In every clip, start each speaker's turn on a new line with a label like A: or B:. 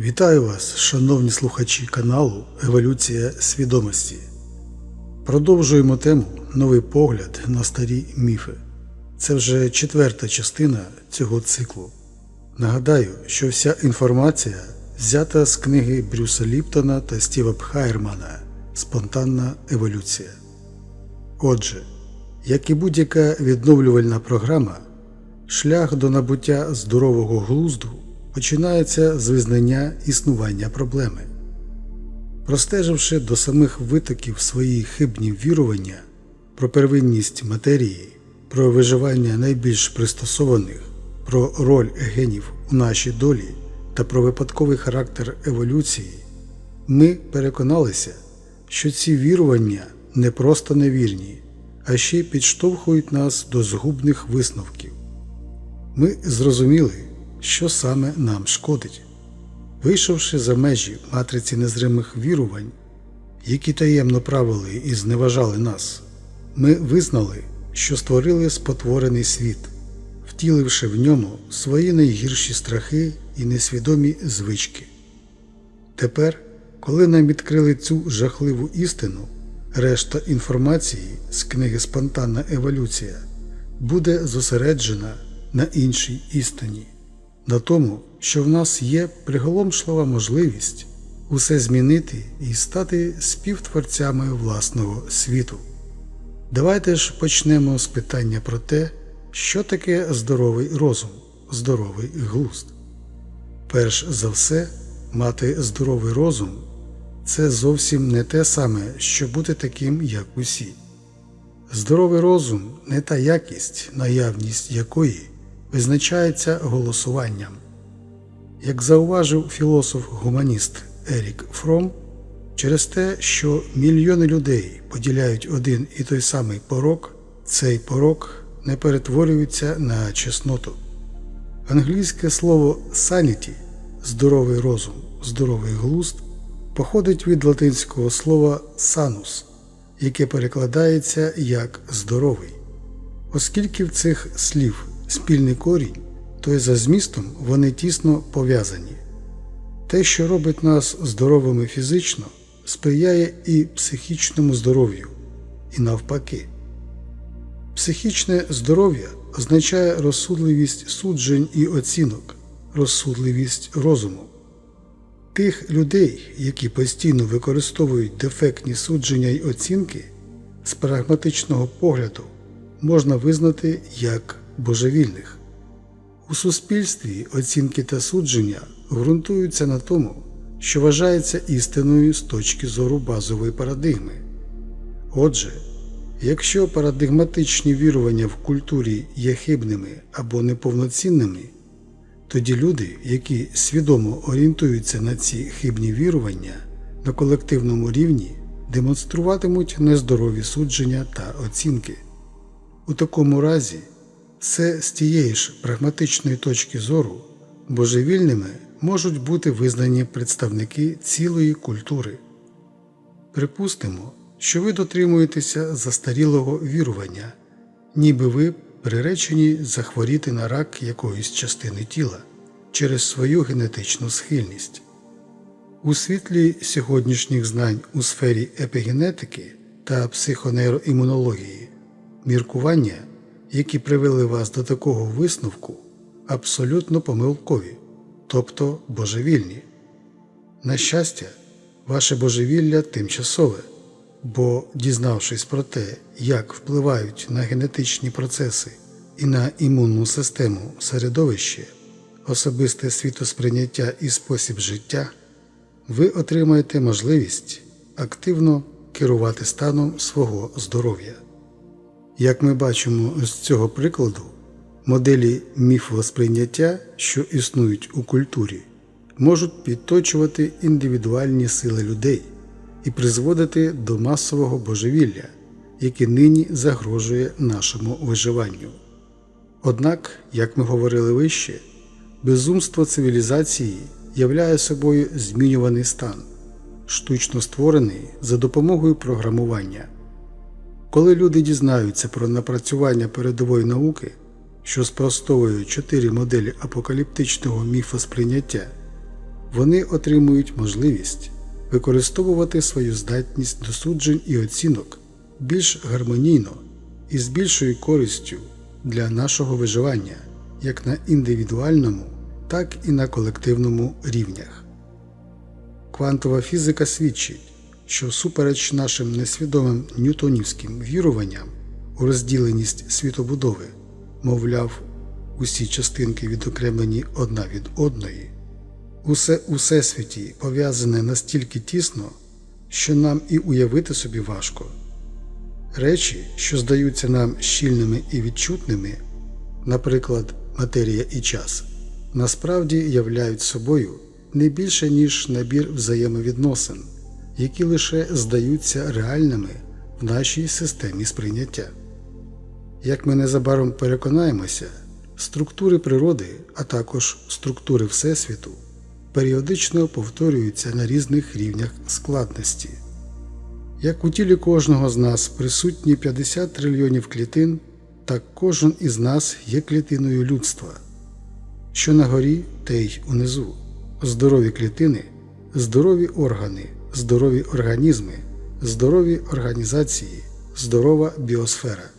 A: Вітаю вас, шановні слухачі каналу Еволюція свідомості. Продовжуємо тему Новий погляд на старі міфи. Це вже четверта частина цього циклу. Нагадаю, що вся інформація взята з книги Брюса Ліптона та Стіва Пхайермана Спонтанна еволюція. Отже, як і будь-яка відновлювальна програма, шлях до набуття здорового глузду починається з визнання існування проблеми. Простеживши до самих витоків свої хибні вірування про первинність матерії, про виживання найбільш пристосованих, про роль генів у нашій долі та про випадковий характер еволюції, ми переконалися, що ці вірування не просто невірні, а ще й підштовхують нас до згубних висновків. Ми зрозуміли, що саме нам шкодить. Вийшовши за межі матриці незримих вірувань, які таємно правили і зневажали нас, ми визнали, що створили спотворений світ, втіливши в ньому свої найгірші страхи і несвідомі звички. Тепер, коли нам відкрили цю жахливу істину, решта інформації з книги Спонтанна еволюція буде зосереджена на іншій істині, на тому, що в нас є приголомшлива можливість усе змінити і стати співтворцями власного світу. Давайте ж почнемо з питання про те, що таке здоровий розум, здоровий глузд. Перш за все, мати здоровий розум це зовсім не те саме, що бути таким, як усі. Здоровий розум не та якість, наявність якої визначається голосуванням. Як зауважив філософ-гуманіст Ерік Фром, через те, що мільйони людей поділяють один і той самий порок, цей порок не перетворюється на чесноту. Англійське слово sanity здоровий розум, здоровий глузд походить від латинського слова sanus, яке перекладається як здоровий. Оскільки в цих слів спільний корінь, то й за змістом вони тісно пов'язані. Те, що робить нас здоровими фізично, сприяє і психічному здоров'ю, і навпаки. Психічне здоров'я означає розсудливість суджень і оцінок, розсудливість розуму. Тих людей, які постійно використовують дефектні судження й оцінки, з прагматичного погляду можна визнати як божевільних. У суспільстві оцінки та судження ґрунтуються на тому, що вважається істиною з точки зору базової парадигми. Отже, якщо парадигматичні вірування в культурі є хибними або неповноцінними, тоді люди, які свідомо орієнтуються на ці хибні вірування на колективному рівні, демонструватимуть нездорові судження та оцінки. У такому разі, все з тієї ж прагматичної точки зору божевільними можуть бути визнані представники цілої культури. Припустимо, що ви дотримуєтеся застарілого вірування, ніби ви приречені захворіти на рак якоїсь частини тіла через свою генетичну схильність. У світлі сьогоднішніх знань у сфері епігенетики та психонейроімунології міркування, які привели вас до такого висновку, абсолютно помилкові, тобто божевільні. На щастя, ваше божевілля тимчасове, бо, дізнавшись про те, як впливають на генетичні процеси і на імунну систему середовище, особисте світосприйняття і спосіб життя, ви отримаєте можливість активно керувати станом свого здоров'я. Як ми бачимо з цього прикладу, моделі міфосприйняття, що існують у культурі, можуть підточувати індивідуальні сили людей і призводити до масового божевілля, яке нині загрожує нашому виживанню. Однак, як ми говорили вище, безумство цивілізації являє собою змінюваний стан, штучно створений за допомогою програмування. Коли люди дізнаються про напрацювання передової науки, що спростовує чотири моделі апокаліптичного міфосприйняття, вони отримують можливість використовувати свою здатність досліджень і оцінок більш гармонійно і з більшою користю для нашого виживання як на індивідуальному, так і на колективному рівнях. Квантова фізика свідчить, що всупереч нашим несвідомим ньютонівським віруванням у розділеність світобудови, мовляв, усі частинки відокремлені одна від одної, усе у всесвіті пов'язане настільки тісно, що нам і уявити собі важко. Речі, що здаються нам щільними і відчутними, наприклад, матерія і час, насправді являють собою не більше ніж набір взаємовідносин, які лише здаються реальними в нашій системі сприйняття. Як ми незабаром переконаємося, структури природи, а також структури Всесвіту періодично повторюються на різних рівнях складності. Як у тілі кожного з нас присутні 50 трильйонів клітин, так кожен із нас є клітиною людства. Що на горі, те й унизу. Здорові клітини, здорові органи, здорові організми, здорові організації, здорова біосфера.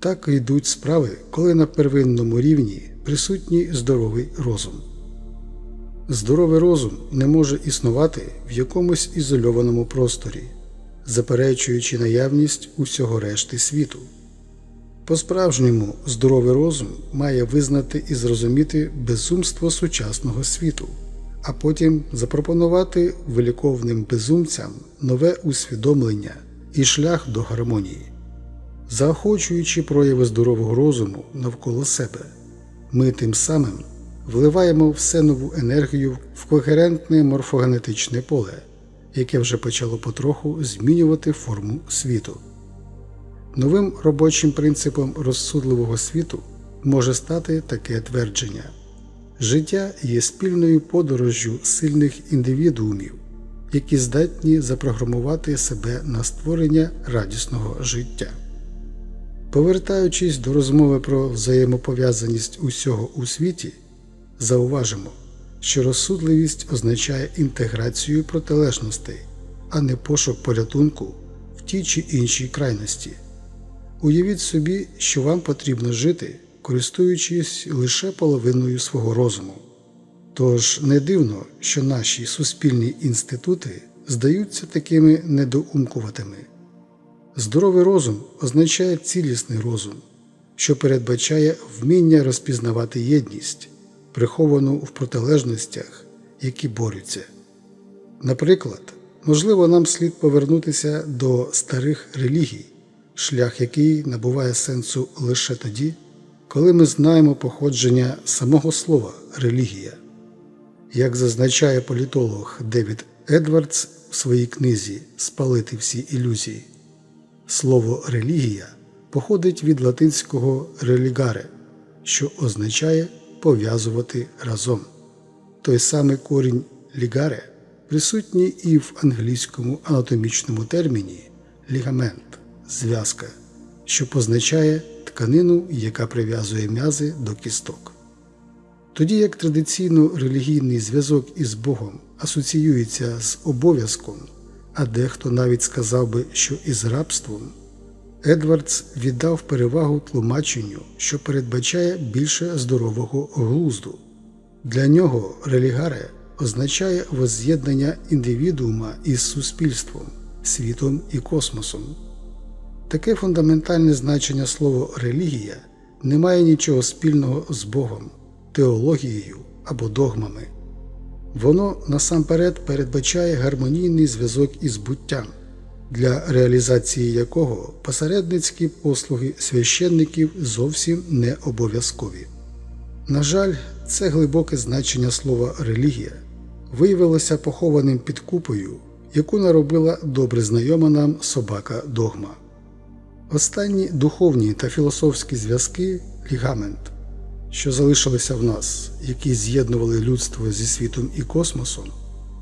A: Так йдуть справи, коли на первинному рівні присутній здоровий розум. Здоровий розум не може існувати в якомусь ізольованому просторі, заперечуючи наявність усього решти світу. По-справжньому здоровий розум має визнати і зрозуміти безумство сучасного світу, а потім запропонувати виліковним безумцям нове усвідомлення і шлях до гармонії. Заохочуючи прояви здорового розуму навколо себе, ми тим самим вливаємо все нову енергію в когерентне морфогенетичне поле, яке вже почало потроху змінювати форму світу. Новим робочим принципом розсудливого світу може стати таке твердження життя є спільною подорожжю сильних індивідуумів, які здатні запрограмувати себе на створення радісного життя. Повертаючись до розмови про взаємопов'язаність усього у світі, зауважимо, що розсудливість означає інтеграцію протилежностей, а не пошук порятунку в тій чи іншій крайності. Уявіть собі, що вам потрібно жити, користуючись лише половиною свого розуму. Тож не дивно, що наші суспільні інститути здаються такими недоумкуватими. Здоровий розум означає цілісний розум, що передбачає вміння розпізнавати єдність, приховану в протилежностях, які борються. Наприклад, можливо, нам слід повернутися до старих релігій, шлях який набуває сенсу лише тоді, коли ми знаємо походження самого слова релігія. Як зазначає політолог Девід Едвардс в своїй книзі Спалити всі ілюзії. Слово релігія походить від латинського релігаре, що означає пов'язувати разом. Той самий корінь лігаре присутній і в англійському анатомічному терміні лігамент зв'язка, що позначає тканину, яка прив'язує м'язи до кісток. Тоді як традиційно релігійний зв'язок із Богом асоціюється з обов'язком а дехто навіть сказав би, що із рабством, Едвардс віддав перевагу тлумаченню, що передбачає більше здорового глузду. Для нього релігаре означає возз'єднання індивідуума із суспільством, світом і космосом. Таке фундаментальне значення слова релігія не має нічого спільного з Богом, теологією або догмами. Воно насамперед передбачає гармонійний зв'язок із буттям, для реалізації якого посередницькі послуги священників зовсім не обов'язкові. На жаль, це глибоке значення слова релігія виявилося похованим під купою, яку наробила добре знайома нам собака догма. Останні духовні та філософські зв'язки лігамент що залишилися в нас, які з'єднували людство зі світом і космосом,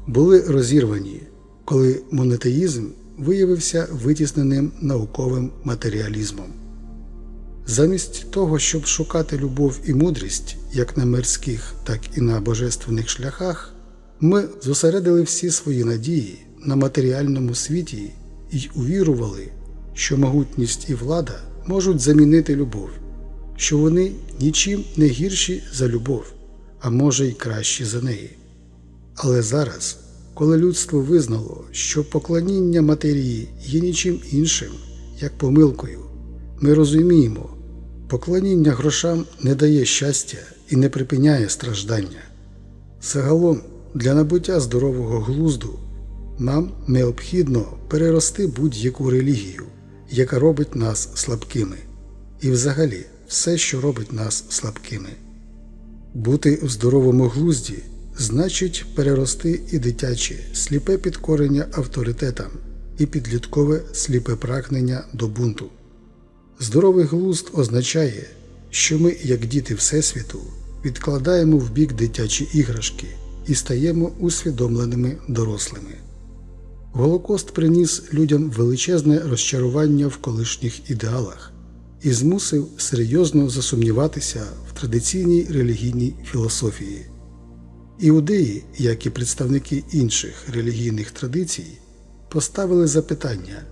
A: були розірвані, коли монотеїзм виявився витісненим науковим матеріалізмом. Замість того, щоб шукати любов і мудрість як на мирських, так і на божественних шляхах, Ми зосередили всі свої надії на матеріальному світі і увірували, що могутність і влада можуть замінити любов, що вони нічим не гірші за любов, а може й кращі за неї. Але зараз, коли людство визнало, що поклоніння матерії є нічим іншим, як помилкою, ми розуміємо, поклоніння грошам не дає щастя і не припиняє страждання. Загалом, для набуття здорового глузду нам необхідно перерости будь-яку релігію, яка робить нас слабкими, і взагалі все, що робить нас слабкими. Бути в здоровому глузді значить перерости і дитяче сліпе підкорення авторитетам і підліткове сліпе прагнення до бунту. Здоровий глузд означає, що ми, як діти Всесвіту, відкладаємо в бік дитячі іграшки і стаємо усвідомленими дорослими. Голокост приніс людям величезне розчарування в колишніх ідеалах і змусив серйозно засумніватися в традиційній релігійній філософії. Іудеї, як і представники інших релігійних традицій, поставили запитання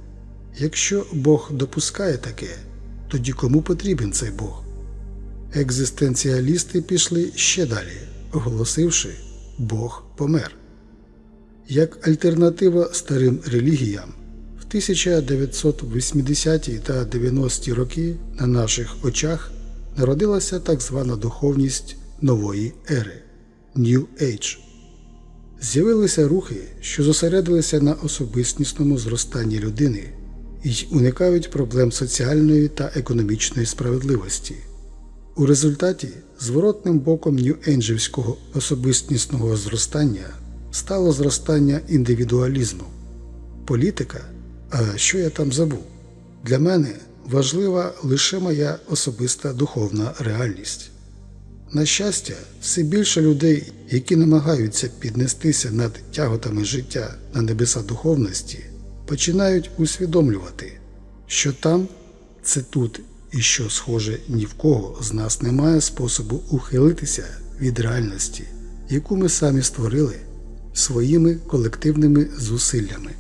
A: якщо Бог допускає таке, тоді кому потрібен цей Бог? Екзистенціалісти пішли ще далі, оголосивши Бог помер. Як альтернатива старим релігіям, в 1980-ті та 90-ті роки на наших очах народилася так звана духовність нової ери New Age. З'явилися рухи, що зосередилися на особистісному зростанні людини і уникають проблем соціальної та економічної справедливості. У результаті зворотним боком нью-енджівського особистісного зростання стало зростання індивідуалізму. Політика, а що я там забув? Для мене важлива лише моя особиста духовна реальність. На щастя, все більше людей, які намагаються піднестися над тяготами життя на небеса духовності, починають усвідомлювати, що там це тут і що, схоже, ні в кого з нас немає способу ухилитися від реальності, яку ми самі створили своїми колективними зусиллями.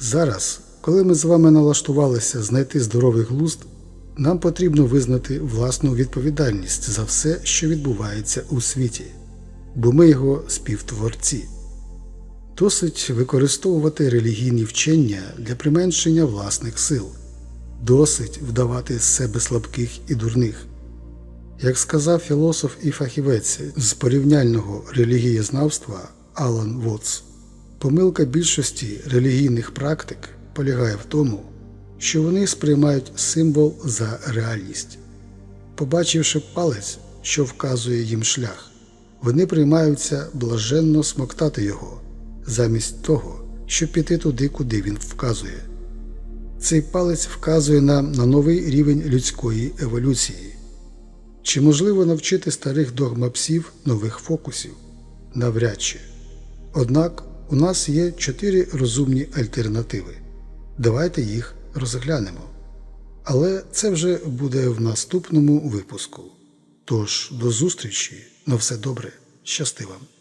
A: Зараз, коли ми з вами налаштувалися знайти здоровий глузд, нам потрібно визнати власну відповідальність за все, що відбувається у світі, бо ми його співтворці. Досить використовувати релігійні вчення для применшення власних сил, досить вдавати з себе слабких і дурних. Як сказав філософ і фахівець з порівняльного релігієзнавства Алан Вотс, помилка більшості релігійних практик полягає в тому, що вони сприймають символ за реальність. Побачивши палець, що вказує їм шлях, вони приймаються блаженно смоктати його, замість того, щоб піти туди, куди він вказує. Цей палець вказує нам на новий рівень людської еволюції. Чи можливо навчити старих догмапсів нових фокусів? Навряд чи. Однак у нас є чотири розумні альтернативи. Давайте їх розглянемо. Але це вже буде в наступному випуску. Тож, до зустрічі, на все добре, щасти вам!